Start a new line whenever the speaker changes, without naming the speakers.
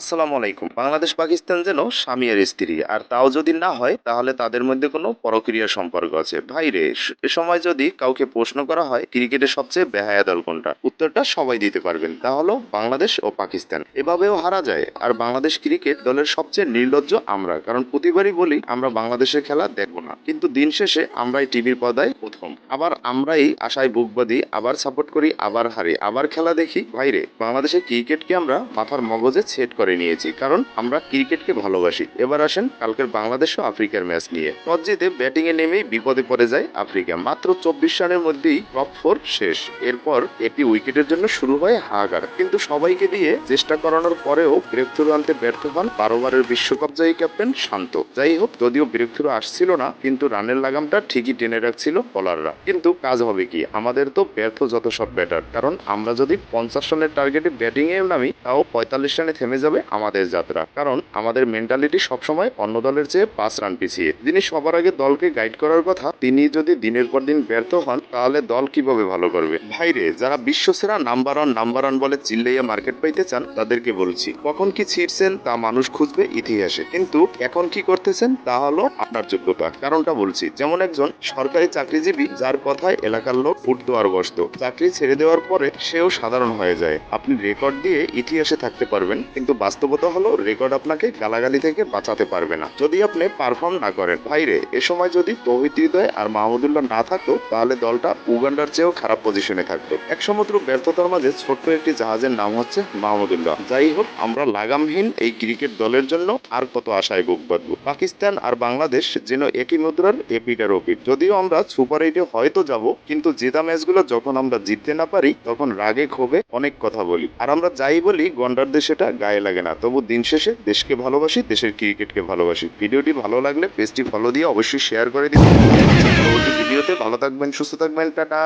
আসসালামু আলাইকুম। বাংলাদেশ, পাকিস্তান যেন স্বামী আর স্ত্রী, আর তাও যদি না হয়, তাহলে তাদের মধ্যে কোনো পরক্রিয়া সম্পর্ক আছে। ভাই রে, এ সময় যদি কাউকে প্রশ্ন করা হয়, ক্রিকেটের সবচেয়ে বেহায়া দল কোনটা? উত্তরটা সবাই দিতে পারবেন। তা হলো বাংলাদেশ ও পাকিস্তান। এভাবেও হারা যায়। আর বাংলাদেশ ক্রিকেট দলের সবচেয়ে নির্লজ্জ আমরা। কারণ প্রতিবারই বলি, আমরা বাংলাদেশের খেলা দেখব না। কিন্তু দিন শেষে আমরাই টিভির পর্দায় প্রথম। আবার আমরাই আশায় বুক বাঁধি, আবার সাপোর্ট করি, আবার হারি। আবার খেলা দেখি। ভাইরে বাংলাদেশের ক্রিকেটকে আমরা মাথার মগজে সেট করে নিয়েছি, কারণ আমরা ক্রিকেটকে ভালোবাসি। এবার আসেন কালকের বাংলাদেশ ও আফ্রিকার ম্যাচ নিয়ে। টস জিতে ব্যাটিং এ নেমেই বিপদে পড়ে যায় আফ্রিকা। মাত্র চব্বিশ রানের মধ্যেই টপ ফোর শেষ। এরপর একটি উইকেটের জন্য শুরু হয় হাহাকার। কিন্তু সবাইকে দিয়ে চেষ্টা করানোর পরেও ব্রেক থ্রু আনতে ব্যর্থ হন বারোবারের বিশ্বকাপ জয়ী ক্যাপ্টেন শান্ত। যাই হোক, যদিও ব্রেক থ্রু আসছিল না, কিন্তু রানের লাগামটা ঠিকই টেনে রাখছিল বলাররা। কিন্তু কাজ হবে কি? আমাদের তো ব্যর্থ যত সব ব্যাটার কারণ আমরা যদি পঞ্চাশ রানের টার্গেটে ব্যাটিং এ নামি, তাও পঁয়তাল্লিশ রানে থেমে যাবে আমাদের যাত্রা। কারণ আমাদের মেন্টালিটি সবসময় অন্য দলের চেয়ে পাঁচ রান পিছিয়ে। যিনি সবার আগে দলকে গাইড করার কথা, তিনি যদি দিনের পর দিন ব্যর্থ হন, তাহলে দল কীভাবে ভালো করবে? ভাইরে, যারা বিশ্ব সেরা নাম্বার ওয়ান নাম্বার ওয়ান বলে চিল্লাইয়া মার্কেট পাইতে চান, তাদেরকে বলছি, কখন কি ছিটছেন তা মানুষ খুঁজবে ইতিহাসে। কিন্তু এখন কি করতেছেন, তা হলো আপনার যোগ্যতা। কারণটা বলছি, যেমন একজন সরকারি চাকরিজীবী, যার কথায় এলাকার লোক উঠতো আর বসতো চাকরি ছেড়ে দেওয়ার পরে সেও সাধারণ হয়ে যায়। আপনি রেকর্ড দিয়ে ইতিহাসে থাকতে পারবেন, কিন্তু বাস্তবতা হলো রেকর্ড আপনাকে গালাগালি থেকে বাঁচাতে পারবে না। যদি আপনি পারফর্ম না করেন ভাইরে এ সময় যদি তৌহিদ হৃদয় আর মাহমুদুল্লাহ না থাকতো, তাহলে দলটা উগান্ডার চেয়েও খারাপ পজিশনে থাকতো। এক সমুদ্র ব্যর্থতার মাঝে ছোট্ট একটি জাহাজের নাম হচ্ছে মাহমুদুল্লাহ। যাই হোক, আমরা লাগামহীন এই ক্রিকেট দলের জন্য আর কত আশায় বুক বাঁধবো। পাকিস্তান আর বাংলাদেশ যেন একই মুদ্রার এপিট আর ওপিট যদিও আমরা সুপার এইটে হয়তো যাব, কিন্তু জেতা ম্যাচগুলো যখন আমরা জিততে না পারি, তখন রাগে ক্ষোভে অনেক কথা বলি। আর আমরা যাই বলি, গন্ডারদের সেটা গায়ে লাগে না। তবু দিন শেষে দেশকে ভালোবাসি, দেশের ক্রিকেটকে ভালোবাসি। ভিডিওটি ভালো লাগলে পেজটি ফলো দিয়ে অবশ্যই শেয়ার করে দিন। পরবর্তী ভিডিওতে ভালো থাকবেন, সুস্থ থাকবেন, টাটা।